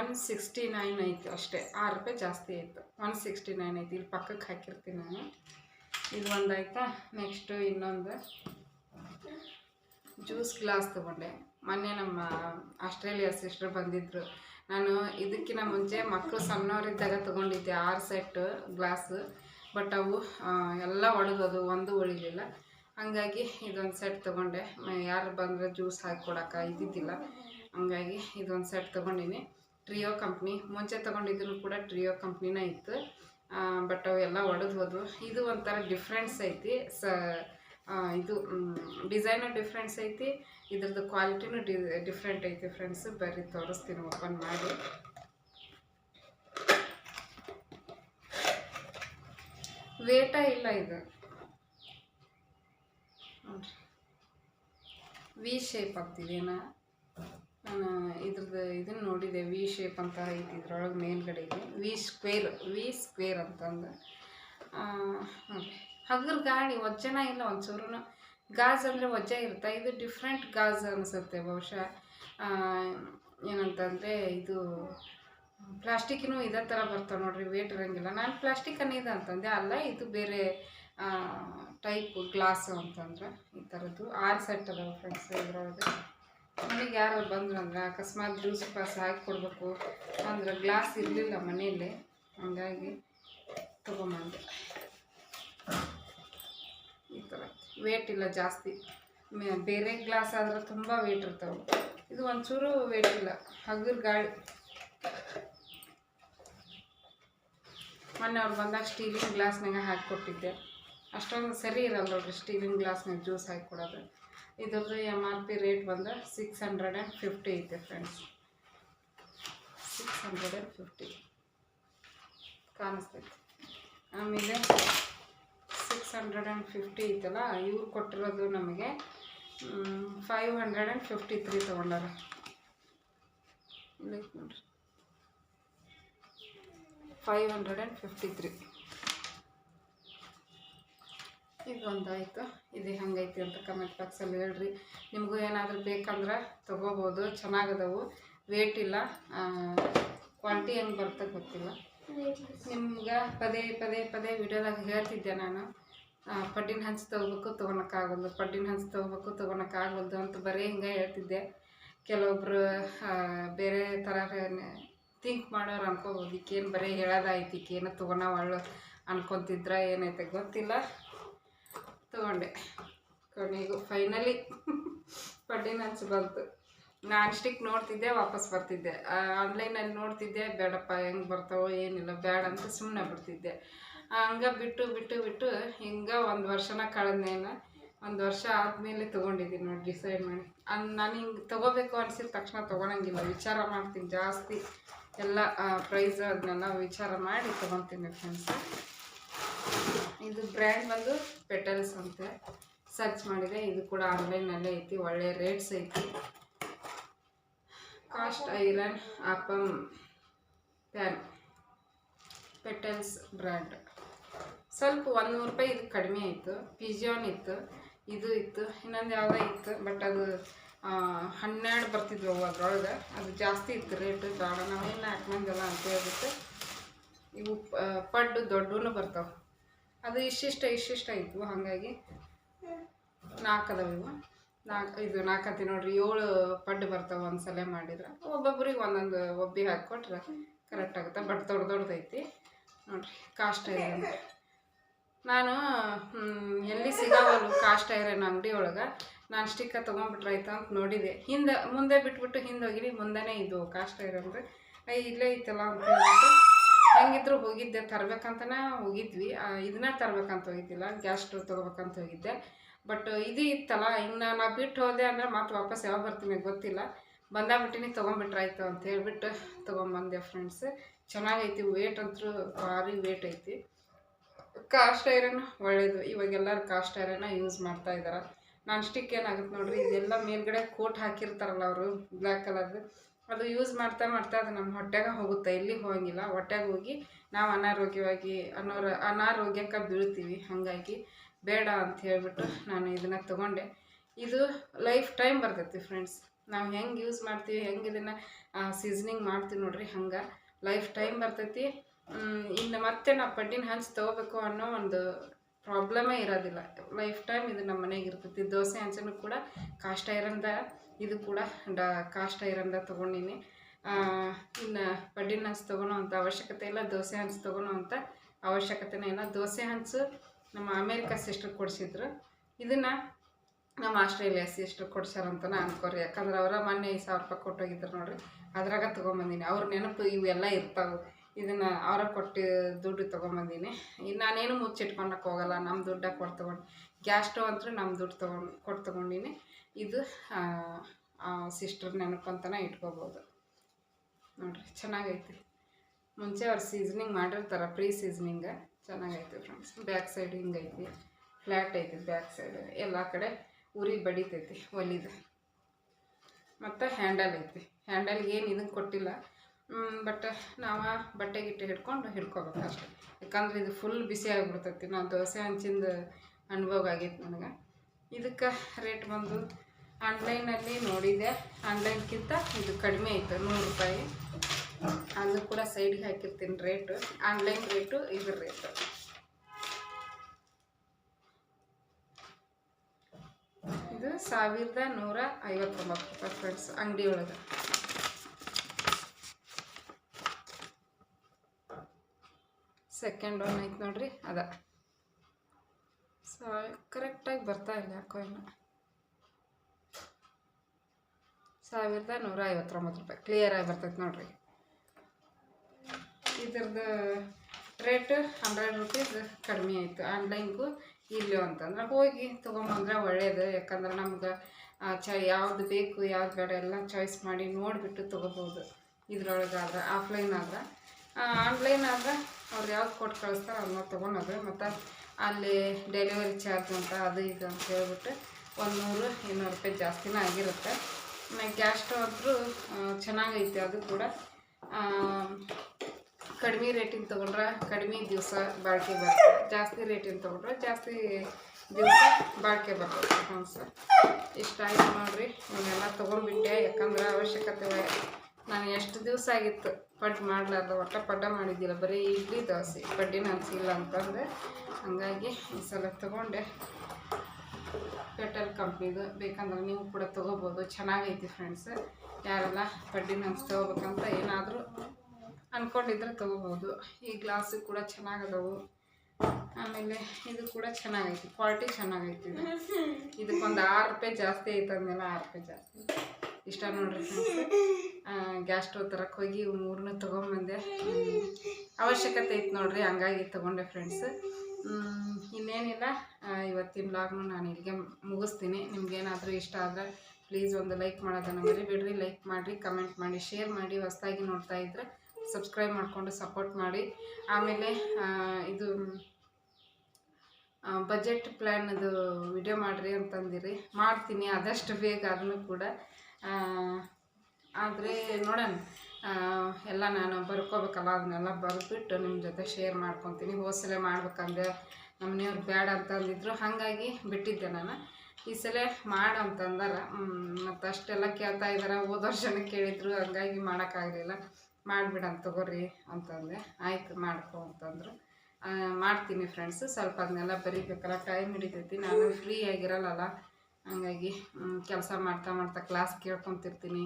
ಒನ್ ಸಿಕ್ಸ್ಟಿ ನೈನ್ ಐತಿ ಅಷ್ಟೇ. ಆರು ರೂಪಾಯಿ ಜಾಸ್ತಿ ಆಯಿತು. ಒನ್ ಸಿಕ್ಸ್ಟಿ ನೈನ್ ಐತಿ ಇಲ್ಲಿ ಪಕ್ಕಕ್ಕೆ ಹಾಕಿರ್ತೀನಿ ನಾನು. ಇದು ಒಂದಾಯ್ತಾ ನೆಕ್ಸ್ಟು ಇನ್ನೊಂದು. ಜ್ಯೂಸ್ ಗ್ಲಾಸ್ ತೊಗೊಂಡೆ. ಮೊನ್ನೆ ನಮ್ಮ ಆಸ್ಟ್ರೇಲಿಯಾ ಸಿಸ್ಟರ್ ಬಂದಿದ್ದರು ನಾನು ಇದಕ್ಕಿಂತ ಮುಂಚೆ ಮಕ್ಕಳು ಸಣ್ಣವರಿದ್ದಾಗ ತೊಗೊಂಡಿದ್ದೆ ಆರು ಸೆಟ್ ಗ್ಲಾಸ್ ಬಟ್ ಅವು ಎಲ್ಲ ಒಡೆದದು ಒಂದು ಉಳಿಲಿಲ್ಲ. ಹಂಗಾಗಿ ಇದೊಂದು ಸೆಟ್ ತೊಗೊಂಡೆ. ಯಾರು ಬಂದರೆ ಜ್ಯೂಸ್ ಹಾಕಿ ಇದ್ದಿದ್ದಿಲ್ಲ. ಹಂಗಾಗಿ ಇದೊಂದು ಸೆಟ್ ತೊಗೊಂಡಿನಿ. ಟ್ರಿಯೋ ಕಂಪ್ನಿ ಮುಂಚೆ ತೊಗೊಂಡಿದ್ದು ಕೂಡ ಟ್ರಿಯೋ ಕಂಪ್ನಿನೇ ಇತ್ತು. ಬಟ್ ಅವೆಲ್ಲ ಒಡೆದು ಹೋದವು. ಇದು ಒಂಥರ ಡಿಫ್ರೆನ್ಸ್ ಐತಿ. ಸ ಇದು ಡಿಸೈನು ಡಿಫ್ರೆನ್ಸ್ ಐತಿ. ಇದ್ರದ್ದು ಕ್ವಾಲಿಟಿನೂ ಡಿ ಡಿಫ್ರೆಂಟ್ ಐತಿ ಫ್ರೆಂಡ್ಸ್ ಬರ್ರಿ, ತೋರಿಸ್ತೀನಿ ಓಪನ್ ಮಾಡಿ. ವೇಟ ಇಲ್ಲ ಇದು. ವಿ ಶೇಪ್ ಆಗ್ತಿದೇನ? ನಾನು ಇದ್ರದ್ದು ಇದನ್ನ ನೋಡಿದೆ ವಿ ಶೇಪ್ ಅಂತ ಐತಿ ಇದ್ರೊಳಗೆ ಮೇಲ್ಗಡೆಗೆ. ವಿ ಸ್ಕ್ವೇರ್ ವಿ ಸ್ಕ್ವೇರ್ ಅಂತಂದು. ಆ, ನೋಡ್ರಿ ಹಗರ್ ಗಾಳಿ ವಜ್ಜನ ಇಲ್ಲ ಒಂಚೂರು ಗಾಜ್ ಅಂದರೆ ವಜ್ಜ ಇರುತ್ತೆ ಇದು ಡಿಫ್ರೆಂಟ್ ಗಾಜ್ ಅನಿಸುತ್ತೆ ಬಹುಶಃ. ಏನಂತಂದರೆ ಇದು ಪ್ಲಾಸ್ಟಿಕ್ಕಿನೂ ಇದೇ ಥರ ಬರ್ತಾವೆ ನೋಡ್ರಿ ವೇಟ್ ಇರೋಂಗಿಲ್ಲ. ನಾನು ಪ್ಲಾಸ್ಟಿಕ್ ಅನ್ನಿದೆ ಅಂತಂದೆ ಅಲ್ಲ ಇದು ಬೇರೆ ಟೈಪ್ ಗ್ಲಾಸು ಅಂತಂದ್ರೆ ಈ ಥರದ್ದು ಆರು ಸೆಟ್ ಅದಾವೆ ಫ್ರೆಂಡ್ಸ್ ಇದ್ರೊಳಗೆ. ಮನೆಗೆ ಯಾರು ಬಂದ್ರು ಅಂದ್ರೆ ಅಕಸ್ಮಾತ್ ಜ್ಯೂಸ್ ಪಾಸ್ ಹಾಕಿ ಕೊಡಬೇಕು. ಅಂದ್ರೆ ಗ್ಲಾಸ್ ಇರಲಿಲ್ಲ ಮನೆಯಲ್ಲಿ. ಹಂಗಾಗಿ ತೊಗೊಂಬಂದೆ. ಈ ಥರ ವೇಟ್ ಇಲ್ಲ ಜಾಸ್ತಿ. ಬೇರೆ ಗ್ಲಾಸ್ ಆದ್ರೆ ತುಂಬ ವೇಟ್ ಇರ್ತಾವೆ. ಇದು ಒಂಚೂರು ವೇಟ್ ಇಲ್ಲ. ಹಗುರ್ ಗಾಳಿ. ಮೊನ್ನೆ ಅವ್ರು ಬಂದಾಗ ಸ್ಟೀಲಿನ ಗ್ಲಾಸ್ನಾಗ ಹಾಕಿ ಕೊಟ್ಟಿದ್ದೆ ಅಷ್ಟೊಂದು ಸರಿ ಇರಲ್ಲ ನೋಡ್ರಿ ಸ್ಟೀಲಿನ ಗ್ಲಾಸ್ನಾಗ ಜ್ಯೂಸ್ ಹಾಕಿ ಕೊಡೋದು. ಇದ್ರದ್ದು ಎಂ ಆರ್ ಪಿ ರೇಟ್ ಬಂದು ಸಿಕ್ಸ್ ಹಂಡ್ರೆಡ್ ಆ್ಯಂಡ್ ಫಿಫ್ಟಿ ಐತೆ friends six hundred and fifty ಕಾಣಿಸ್ತೈತೆ ಆಮೇಲೆ ಸಿಕ್ಸ್ ಹಂಡ್ರೆಡ್ ಆ್ಯಂಡ್ ಫಿಫ್ಟಿ ಐತಲ್ಲ, ಇವ್ರು ಕೊಟ್ಟಿರೋದು ನಮಗೆ five hundred and fifty three ತೊಗೊಂಡಾರ. ನೋಡ್ರಿ five hundred and fifty three ಇದೊಂದು ಆಯಿತು ಇದು ಹೆಂಗೈತಿ ಅಂತ ಕಮೆಂಟ್ ಬಾಕ್ಸಲ್ಲಿ ಹೇಳ್ರಿ. ನಿಮಗೂ ಏನಾದರೂ ಬೇಕಂದ್ರೆ ತೊಗೋಬೋದು. ಚೆನ್ನಾಗದವು. ವೇಟ್ ಇಲ್ಲ. ಕ್ವಾಲಿಟಿ ಹೆಂಗೆ ಬರುತ್ತೆ ಗೊತ್ತಿಲ್ಲ. ನಿಮ್ಗೆ ಪದೇ ಪದೇ ಪದೇ ವಿಡಿಯೋದಾಗ ಹೇಳ್ತಿದ್ದೆ ನಾನು. ಪಡ್ಡಿನ ಹಂಚು ತೊಗೋಬೇಕು ತೊಗೊಳಕ್ಕಾಗಲ್ದು ಪಡ್ಡಿನ ಹಂಚು ತೊಗೋಬೇಕು ತೊಗೊಳಕ್ಕಾಗಲ್ದು ಅಂತ ಬರೀ ಹಿಂಗೆ ಹೇಳ್ತಿದ್ದೆ. ಕೆಲವೊಬ್ರು ಬೇರೆ ಥರ ಥಿಂಕ್ ಮಾಡೋರು ಅನ್ಕೋಬೋದು. ಈಕೇನು ಬರೀ ಹೇಳೋದಾಯ್ತು ಈಕೇನು ತೊಗೊಳವಳು ಅನ್ಕೊತಿದ್ರ ಏನೈತೆ ಗೊತ್ತಿಲ್ಲ. ತೊಗೊಂಡೆ. ಕೊನೆಗೂ ಫೈನಲಿ ಪಡ್ಡಿ ನಾನು ಬಂತು. ನಾನ್ ಸ್ಟಿಕ್ ನೋಡ್ತಿದ್ದೆ, ವಾಪಸ್ ಬರ್ತಿದ್ದೆ. ಆನ್ಲೈನಲ್ಲಿ ನೋಡ್ತಿದ್ದೆ, ಬೇಡಪ್ಪ, ಹೆಂಗೆ ಬರ್ತಾವೋ ಏನಿಲ್ಲ, ಬೇಡ ಅಂತ ಸುಮ್ಮನೆ ಬಿಡ್ತಿದ್ದೆ. ಹಂಗೆ ಬಿಟ್ಟು ಬಿಟ್ಟು ಬಿಟ್ಟು ಹಿಂಗೆ ಒಂದು ವರ್ಷನ ಕಳೆದ್ನೇನು ಒಂದು ವರ್ಷ ಆದಮೇಲೆ ತೊಗೊಂಡಿದ್ದೀನಿ ನೋಡಿ ಡಿಸೈಡ್ ಮಾಡಿ. ಅನ್, ನಾನು ಹಿಂಗೆ ತೊಗೋಬೇಕು ಅನಿಸಿದ ತಕ್ಷಣ ತೊಗೊಳಂಗಿಲ್ಲ. ವಿಚಾರ ಮಾಡ್ತೀನಿ ಜಾಸ್ತಿ. ಎಲ್ಲ ಪ್ರೈಸ್ ಅದನ್ನೆಲ್ಲ ವಿಚಾರ ಮಾಡಿ ತೊಗೊತೀನಿ ಫ್ರೆಂಡ್ಸ್ ಇದು ಬ್ರ್ಯಾಂಡ್ ಬಂದು ಪೆಟಲ್ಸ್ ಅಂತೆ. ಸರ್ಚ್ ಮಾಡಿದೆ ಇದು ಕೂಡ ಆನ್ಲೈನಲ್ಲೇ ಐತಿ, ಒಳ್ಳೆ ರೇಟ್ಸ್ ಐತಿ. Cast iron appam pan Petals brand ಸ್ವಲ್ಪ ಒಂದು ನೂರು ರೂಪಾಯಿ ಇದು ಕಡಿಮೆ ಆಯಿತು ಪಿಜಿಯಾನ್ ಇತ್ತು, ಇದು ಇತ್ತು, ಇನ್ನೊಂದು ಯಾವುದೋ ಇತ್ತು ಬಟ್ ಅದು ಹನ್ನೆರಡು ಬರ್ತಿದ್ವು ಅದ್ರೊಳಗೆ. ಅದು ಜಾಸ್ತಿ ಇತ್ತು ರೇಟ್ ಬೇಡ, ನಾವೇನು ಹಾಕ್ಮಂದಲ್ಲ ಅಂತ ಹೇಳ್ಬಿಟ್ಟು ಇವು ಪಡ್ಡು ದೊಡ್ಡೂ ಬರ್ತಾವೆ. ಅದು ಇಷ್ಟಿಷ್ಟ ಇಷ್ಟಿಷ್ಟ ಇದ್ವು ಹಾಗಾಗಿ. ನಾಲ್ಕು ಅದಾವ ಇವು. ನಾಲ್ಕು, ಇದು ನಾಲ್ಕತಿ ನೋಡ್ರಿ, ಏಳು ಪಡ್ಡು ಬರ್ತಾವೆ ಒಂದು ಸಲ ಮಾಡಿದ್ರೆ. ಒಬ್ಬೊಬ್ರಿಗೆ ಒಂದೊಂದು ಒಬ್ಬಿ ಹಾಕ್ಕೊಟ್ರೆ ಕರೆಕ್ಟ್ ಆಗುತ್ತೆ. ಬಟ್ ದೊಡ್ಡ ದೊಡ್ಡದೈತಿ. ನೋಡ್ರಿ ಕಾಸ್ಟ್ ಐರನ್ ನಾನು ಎಲ್ಲಿ ಸಿಗಾವಲ್ಲು ಕಾಸ್ಟ್ ಐರನ್ ಅಂಗಡಿ ಒಳಗೆ, ನಾನು ಸ್ಟಿಕ್ಕ ತೊಗೊಂಡ್ಬಿಟ್ರೆ ಆಯ್ತು ಅಂತ ನೋಡಿದೆ. ಹಿಂದೆ, ಮುಂದೆ ಬಿಟ್ಬಿಟ್ಟು ಹಿಂದೆ ಹೋಗಿನಿ ಮುಂದೆನೇ ಇದು ಕಾಸ್ಟ್ ಐರನ್ ಅಯ್ಯ ಇಲ್ಲೇ ಇತ್ತಲ್ಲ ಅಂತ ಹೇಳ್ಬಿಟ್ಟು ಹೆಂಗಿದ್ರು ಹೋಗಿದ್ದೆ, ತರ್ಬೇಕಂತನ ಹೋಗಿದ್ವಿ. ಇದನ್ನ ತರ್ಬೇಕಂತ ಹೋಗಿದ್ದಿಲ್ಲ, ಗ್ಯಾಸ್ ಸ್ಟವ್ ತೊಗೋಬೇಕಂತ ಹೋಗಿದ್ದೆ. ಬಟ್ ಇದು ಇತ್ತಲ್ಲ, ಇನ್ನು ನಾ ಬಿಟ್ಟು ಹೋದೆ ಅಂದ್ರೆ ಮತ್ತೆ ವಾಪಸ್ ಯಾವಾಗ ಬರ್ತೀನಿ ಗೊತ್ತಿಲ್ಲ. ಬಂದಾಗ್ಬಿಟ್ಟಿನಿ ತೊಗೊಂಬಿಟ್ರಾಯ್ತು ಅಂತ ಹೇಳ್ಬಿಟ್ಟು ತೊಗೊಂಬಂದೆ ಫ್ರೆಂಡ್ಸ್ ಚೆನ್ನಾಗೈತಿ ವೇಟ್ ಅಂತೂ ಭಾರಿ ವೇಟ್ ಐತಿ. ಕಾಸ್ಟ್ ಐರನ್ ಒಳ್ಳೇದು. ಇವಾಗ ಎಲ್ಲರೂ ಕಾಸ್ಟ್ ಐರನ್ನ ಯೂಸ್ ಮಾಡ್ತಾ ಇದ್ದಾರೆ ನಾನ್ ಸ್ಟಿಕ್ ಏನಾಗುತ್ತೆ ನೋಡ್ರಿ, ಇದೆಲ್ಲ ಮೇಲ್ಗಡೆ ಕೋಟ್ ಹಾಕಿರ್ತಾರಲ್ಲ ಅವರು ಬ್ಲ್ಯಾಕ್ ಕಲರ್ದು ಅದು ಯೂಸ್ ಮಾಡ್ತಾ ಮಾಡ್ತಾ ಅದು ನಮ್ಮ ಹೊಟ್ಟೆಗೆ ಹೋಗುತ್ತೆ. ಎಲ್ಲಿ ಹೋಗಂಗಿಲ್ಲ. ಹೊಟ್ಟೆಗೆ ಹೋಗಿ ನಾವು ಅನಾರೋಗ್ಯವಾಗಿ ಅನ್ನೋರ ಅನಾರೋಗ್ಯಕ್ಕೆ ಬೀಳ್ತೀವಿ. ಹಾಗಾಗಿ ಬೇಡ ಅಂತ ಹೇಳಿಬಿಟ್ಟು ನಾನು ಇದನ್ನು ತಗೊಂಡೆ. ಇದು ಲೈಫ್ ಟೈಮ್ ಬರ್ತೈತಿ ಫ್ರೆಂಡ್ಸ್ ನಾವು ಹೆಂಗೆ ಯೂಸ್ ಮಾಡ್ತೀವಿ, ಹೆಂಗೆ ಇದನ್ನು ಸೀಸನಿಂಗ್ ಮಾಡ್ತೀವಿ ನೋಡ್ರಿ ಹಂಗೆ ಲೈಫ್ ಟೈಮ್ ಬರ್ತೈತಿ. ಇನ್ನು ಮತ್ತೆ ನಾವು ಪಡ್ಡಿನ ಹಂಚಿ ತೊಗೋಬೇಕು ಅನ್ನೋ ಒಂದು ಪ್ರಾಬ್ಲಮೇ ಇರೋದಿಲ್ಲ. ಲೈಫ್ ಟೈಮ್ ಇದು ನಮ್ಮ ಮನೆಗೆ ಇರ್ತೈತಿ. ದೋಸೆ ಹಂಚನು ಕೂಡ ಕಾಸ್ಟ್ ಐರನ್ದ ಇದು ಕೂಡ ಡಾ ಕಾಸ್ಟ್ ಐರನ್ದ ತೊಗೊಂಡಿನಿ. ಇನ್ನು ಪಡ್ಡಿನ ಹಂಚು ತೊಗೊಳೋ ಅಂಥ ಅವಶ್ಯಕತೆ ಇಲ್ಲ, ದೋಸೆ ಹಂಚು ತೊಗೊಳೋ ಅಂಥ ಅವಶ್ಯಕತೆನೇ ಇಲ್ಲ. ದೋಸೆ ಹಂಚು ನಮ್ಮ ಅಮೇರಿಕ ಸಿಸ್ಟರ್ ಕೊಡಿಸಿದ್ರು. ಇದನ್ನು ನಮ್ಮ ಆಸ್ಟ್ರೇಲಿಯಾ ಸಿಸ್ಟರ್ ಕೊಡ್ಸ್ಯಾರಂತನ ಅನ್ಕೋರಿ. ಯಾಕಂದ್ರೆ ಅವರ ಮೊನ್ನೆ ಐದು ಸಾವಿರ ರೂಪಾಯಿ ಕೊಟ್ಟೋಗಿದ್ರು ನೋಡ್ರಿ. ಅದ್ರಾಗ ತೊಗೊಂಬಂದಿನಿ. ಅವ್ರ ನೆನಪು ಇವೆಲ್ಲ ಇರ್ತಾವೆ. ಇದನ್ನು ಅವರ ಕೊಟ್ಟು ದುಡ್ಡು ತೊಗೊಂಬಂದೀನಿ. ನಾನೇನು ಮುಚ್ಚಿಟ್ಕೊಳಕ್ಕೆ ಹೋಗಲ್ಲ ನಮ್ಮ ದುಡ್ಡಾಗ ಕೊಟ್ಟು ತೊಗೊಂಡು ಗ್ಯಾಸ್ ಸ್ಟವ್ ಅಂತೂ ನಮ್ಮ ದುಡ್ಡು ತೊಗೊಂಡು ಕೊಟ್ಟು ತೊಗೊಂಡಿನಿ. ಇದು ಸಿಸ್ಟರ್ ನೆನಪಂತನ ಇಟ್ಕೋಬೋದು. ನೋಡ್ರಿ, ಚೆನ್ನಾಗೈತಿ. ಮುಂಚೆ ಅವ್ರು ಸೀಸನಿಂಗ್ ಮಾಡಿರ್ತಾರೆ ಪ್ರೀ ಸೀಸನಿಂಗ ಚೆನ್ನಾಗೈತೆ ಫ್ರೆಂಡ್ಸ್ ಬ್ಯಾಕ್ ಸೈಡ್ ಹಿಂಗೈತಿ ಫ್ಲ್ಯಾಟ್ ಐತಿ ಬ್ಯಾಕ್ ಸೈಡ್ ಎಲ್ಲ ಕಡೆ ಉರಿ ಬಡಿತೈತಿ ಒಲಿದ. ಮತ್ತು ಹ್ಯಾಂಡಲ್ ಐತಿ. ಹ್ಯಾಂಡಲ್ಗೆ ಏನು ಇದನ್ನು ಕೊಟ್ಟಿಲ್ಲ. ಬಟ್ ನಾವು ಬಟ್ಟೆ ಗಿಟ್ಟೆ ಹಿಡ್ಕೊಂಡು ಹಿಡ್ಕೋಬೇಕು ಯಾಕಂದ್ರೆ ಇದು ಫುಲ್ ಬಿಸಿ ಆಗಿಬಿಡ್ತೈತಿ. ನಾವು ದೋಸೆ ಹಂಚಿಂದ ಅನುಭವ ಆಗೈತೆ ನನಗೆ. ಇದಕ್ಕೆ ರೇಟ್ ಬಂದು ಆನ್ಲೈನಲ್ಲಿ ನೋಡಿದೆ. ಆನ್ಲೈನ್ಗಿಂತ ಇದು ಕಡಿಮೆ ಆಯಿತು ನೂರು ರೂಪಾಯಿ. ಅದು ಕೂಡ ಸೈಡ್ಗೆ ಹಾಕಿರ್ತೀನಿ ರೇಟು ಆನ್ಲೈನ್ ರೇಟು ಇದ್ರ ರೇಟು ಇದು ಸಾವಿರದ ನೂರ ಐವತ್ತೊಂಬತ್ತು ರೂಪಾಯಿ ಫ್ರೆಂಡ್ಸ್ ಅಂಗಡಿ ಸೆಕೆಂಡ್ ಒನ್ ಐತೆ ನೋಡ್ರಿ, ಅದ. ಸೊ ಕರೆಕ್ಟಾಗಿ ಬರ್ತಾ ಇಲ್ಲ ಯಾಕೋ ಸಾವಿರದ ನೂರ ಐವತ್ತೊಂಬತ್ತು ರೂಪಾಯಿ. ಕ್ಲಿಯರಾಗಿ ಬರ್ತೈತೆ ನೋಡ್ರಿ. ಇದ್ರದ್ದು ರೇಟ್ ಹಂಡ್ರೆಡ್ ರುಪೀಸ್ ಕಡಿಮೆ ಆಯಿತು. ಆನ್ಲೈನ್ಗೂ ಇಲ್ಲೋ ಅಂತಂದ್ರೆ ಹೋಗಿ ತೊಗೊಂಬಂದ್ರೆ ಒಳ್ಳೆಯದು ಯಾಕಂದ್ರೆ ನಮ್ಗೆ ಚ ಯಾವ್ದು ಬೇಕು, ಯಾವ್ದು ಬೇಡ ಎಲ್ಲ ಚಾಯ್ಸ್ ಮಾಡಿ ನೋಡಿಬಿಟ್ಟು ತೊಗೋಬೋದು. ಇದ್ರೊಳಗಾದ್ರೆ ಆಫ್ಲೈನ್ ಆದ್ರೆ. ಆನ್ಲೈನ್ ಆದ್ರೆ ಅವ್ರು ಯಾವ್ದು ಕೊಟ್ಟು ಕಳಿಸ್ತಾರೆ ಅದನ್ನ ತೊಗೊಳೋದು ಮತ್ತು ಅಲ್ಲಿ ಡೆಲಿವರಿ ಚಾರ್ಜ್ ಅಂತ ಅದು ಇದು ಅಂತ ಹೇಳ್ಬಿಟ್ಟು ಒಂದು ನೂರು ಇನ್ನೂರು ರೂಪಾಯಿ ಜಾಸ್ತಿನೇ ಆಗಿರುತ್ತೆ. ಗ್ಯಾಸ್ ಸ್ಟವ್ ಅಂತೂ ಚೆನ್ನಾಗೈತೆ ಅದು ಕೂಡ. ಕಡಿಮೆ ರೇಟಿನ ತೊಗೊಂಡ್ರೆ ಕಡಿಮೆ ದಿವಸ ಬಾಳಿಕೆ ಬರ್ತದೆ ಜಾಸ್ತಿ ರೇಟಿನ ತೊಗೊಂಡ್ರೆ ಜಾಸ್ತಿ ದಿವಸ ಬಾಳಿಕೆ ಬರ್ತದೆ ಹ್ಞೂ ಇಷ್ಟ ಆಯ್ತು ನೋಡಿರಿ, ಇವನ್ನೆಲ್ಲ ತೊಗೊಂಡ್ಬಿಟ್ಟೆ. ಯಾಕಂದ್ರೆ ಅವಶ್ಯಕತೆ ನಾನು ಎಷ್ಟು ದಿವಸ ಆಗಿತ್ತು ಪಡ್ಡು ಮಾಡಲಾರ್ದ ಒಟ್ಟ ಪಡ್ಡ ಮಾಡಿದ್ದಿಲ್ಲ ಬರೀ ಇಡ್ಲಿ ದೋಸೆ. ಪಡ್ಡಿನ ಹಂಚಿಲ್ಲ ಅಂತಂದರೆ ಹಂಗಾಗಿ ಈ ಸಲ ತೊಗೊಂಡೆ. ಪೆಟಲ್ ಕಂಪ್ನಿದು. ಬೇಕಂದ್ರೆ ನೀವು ಕೂಡ ತೊಗೋಬೋದು. ಚೆನ್ನಾಗೈತಿ ಫ್ರೆಂಡ್ಸ್ ಯಾರೆಲ್ಲ ಪಡ್ಡಿನ ಹಂಚು ತೊಗೋಬೇಕಂತ ಏನಾದರೂ ಅಂದ್ಕೊಂಡಿದ್ರೆ ತೊಗೋಬೋದು. ಈ ಗ್ಲಾಸು ಕೂಡ ಚೆನ್ನಾಗದವು. ಆಮೇಲೆ ಇದು ಕೂಡ ಚೆನ್ನಾಗೈತಿ. ಕ್ವಾಲಿಟಿ ಚೆನ್ನಾಗೈತಿ ಇದು. ಇದಕ್ಕೊಂದು ಆರು ರೂಪಾಯಿ ಜಾಸ್ತಿ ಐತೆ ಅಂದಮೇಲೆ ಆರು ರೂಪಾಯಿ ಜಾಸ್ತಿ ಇಷ್ಟ ನೋಡ್ರಿ ಗ್ಯಾಸ್ ಸ್ಟವ್ ತರಕ್ಕೆ ಹೋಗಿ ಮೂರನ್ನೂ ತೊಗೊಂಬಂದೆ. ಅವಶ್ಯಕತೆ ಐತೆ ನೋಡ್ರಿ, ಹಂಗಾಗಿ ತೊಗೊಂಡೆ ಫ್ರೆಂಡ್ಸ್ ಇನ್ನೇನಿಲ್ಲ. ಇವತ್ತಿನ ಬ್ಲಾಗ್ನು ನಾನು ಇಲ್ಲಿಗೆ ಮುಗಿಸ್ತೀನಿ. ನಿಮ್ಗೇನಾದರೂ ಇಷ್ಟ ಆದರೆ ಪ್ಲೀಸ್ ಒಂದು ಲೈಕ್ ಮಾಡೋದನ್ನು ಮರಿಬೇಡ್ರಿ. ಲೈಕ್ ಮಾಡಿರಿ ಕಮೆಂಟ್ ಮಾಡಿ ಶೇರ್ ಮಾಡಿ, ಹೊಸದಾಗಿ ನೋಡ್ತಾ ಇದ್ದರೆ ಸಬ್ಸ್ಕ್ರೈಬ್ ಮಾಡಿಕೊಂಡು ಸಪೋರ್ಟ್ ಮಾಡಿ. ಆಮೇಲೆ ಇದು ಬಜೆಟ್ ಪ್ಲ್ಯಾನದು ವಿಡಿಯೋ ಮಾಡಿರಿ ಅಂತಂದಿರಿ. ಮಾಡ್ತೀನಿ, ಆದಷ್ಟು ಬೇಗ ಅದನ್ನು ಕೂಡ. ಆದರೆ ನೋಡೋಣ. ಎಲ್ಲ ನಾನು ಬರ್ಕೋಬೇಕಲ್ಲ, ಅದನ್ನೆಲ್ಲ ಬರೆದ್ಬಿಟ್ಟು ನಿಮ್ಮ ಜೊತೆ ಶೇರ್ ಮಾಡ್ಕೊತೀನಿ. ಹೋಸಲೆ ಮಾಡ್ಬೇಕಂದ್ರೆ ನಮ್ಮ ಮನೆಯವ್ರು ಬೇಡ ಅಂತಂದಿದ್ರು, ಹಾಗಾಗಿ ಬಿಟ್ಟಿದ್ದೆ ನಾನು. ಈ ಸಲ ಮಾಡು ಅಂತಂದಾರ. ಮತ್ತು ಅಷ್ಟೆಲ್ಲ ಕೇಳ್ತಾ ಇದ್ದಾರೆ ಹೋದ ವರ್ಷನ ಕೇಳಿದ್ರು, ಹಂಗಾಗಿ ಮಾಡೋಕ್ಕಾಗಲಿಲ್ಲ. ಮಾಡಿಬಿಡಂತ ತಗೋರಿ ಅಂತಂದೆ. ಆಯ್ತು, ಮಾಡ್ಕೊ ಅಂತಂದರು. ಮಾಡ್ತೀನಿ ಫ್ರೆಂಡ್ಸು ಸ್ವಲ್ಪ ಅದನ್ನೆಲ್ಲ ಬರೀಬೇಕಲ್ಲ ಟೈಮ್ ಹಿಡಿತೈತಿ. ನಾನು ಫ್ರೀ ಆಗಿರಲ್ಲಲ್ಲ. ಹಂಗಾಗಿ ಕೆಲಸ ಮಾಡ್ತಾ ಮಾಡ್ತಾ ಕ್ಲಾಸ್ ಕೇಳ್ಕೊತಿರ್ತೀನಿ.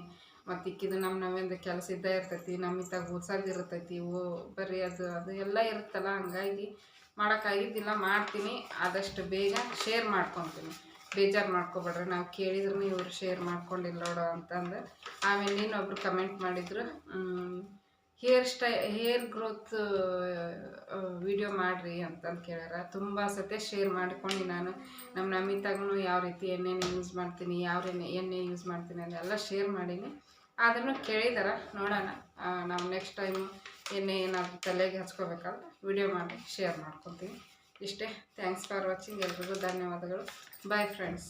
ಮತ್ತು ಇಕ್ಕಿದು ನಮ್ಮ ನಮ್ಮಿಂದ ಕೆಲಸ ಇದ್ದೇ ಇರ್ತೈತಿ ನಮ್ಮ ಇತ್ತಾಗ ಓದ್ಸೋದು ಇರ್ತೈತಿ, ಓ, ಬರೀ ಅದು ಅದು ಎಲ್ಲ ಇರುತ್ತಲ್ಲ, ಹಂಗಾಗಿ ಮಾಡೋಕ್ಕಾಗಿದ್ದಿಲ್ಲ, ಮಾಡ್ತೀನಿ. ಆದಷ್ಟು ಬೇಗ ಶೇರ್ ಮಾಡ್ಕೊತೀನಿ. ಬೇಜಾರು ಮಾಡ್ಕೊಬೇಡ್ರಿ, ನಾವು ಕೇಳಿದ್ರು ಇವರು ಶೇರ್ ಮಾಡ್ಕೊಂಡಿಲ್ಲ ನೋಡೋ ಅಂತಂದು. ಆಮೇಲೆ ಇನ್ನೊಬ್ರು ಕಮೆಂಟ್ ಮಾಡಿದ್ರು hair style, hair growth video ಮಾಡಿರಿ ಅಂತಂದು ಕೇಳ್ಯಾರ. ತುಂಬ ಸತೆ ಶೇರ್ ಮಾಡ್ಕೊಂಡು ನಾನು. ನಮ್ಮ ನಮಿತಾಗೂ ಯಾವ ರೀತಿ ಎಣ್ಣೆನ ಯೂಸ್ ಮಾಡ್ತೀನಿ, ಯಾವ ಎಣ್ಣೆ ಎಣ್ಣೆ ಯೂಸ್ ಮಾಡ್ತೀನಿ ಅದೆಲ್ಲ ಶೇರ್ ಮಾಡೀನಿ. ಆದ್ರೂ ಕೇಳಿದಾರ, ನೋಡೋಣ. ನಾವು ನೆಕ್ಸ್ಟ್ ಟೈಮು ಎಣ್ಣೆ ಏನಾದರೂ ತಲೆಗೆ ಹಚ್ಕೋಬೇಕಾದ್ರೆ ವಿಡಿಯೋ ಮಾಡಿ, ಶೇರ್ ಮಾಡ್ಕೊತೀನಿ. ಇಷ್ಟೇ. ಥ್ಯಾಂಕ್ಸ್ ಫಾರ್ ವಾಚಿಂಗ್ ಎಲ್ರಿಗೂ ಧನ್ಯವಾದಗಳು. Bye friends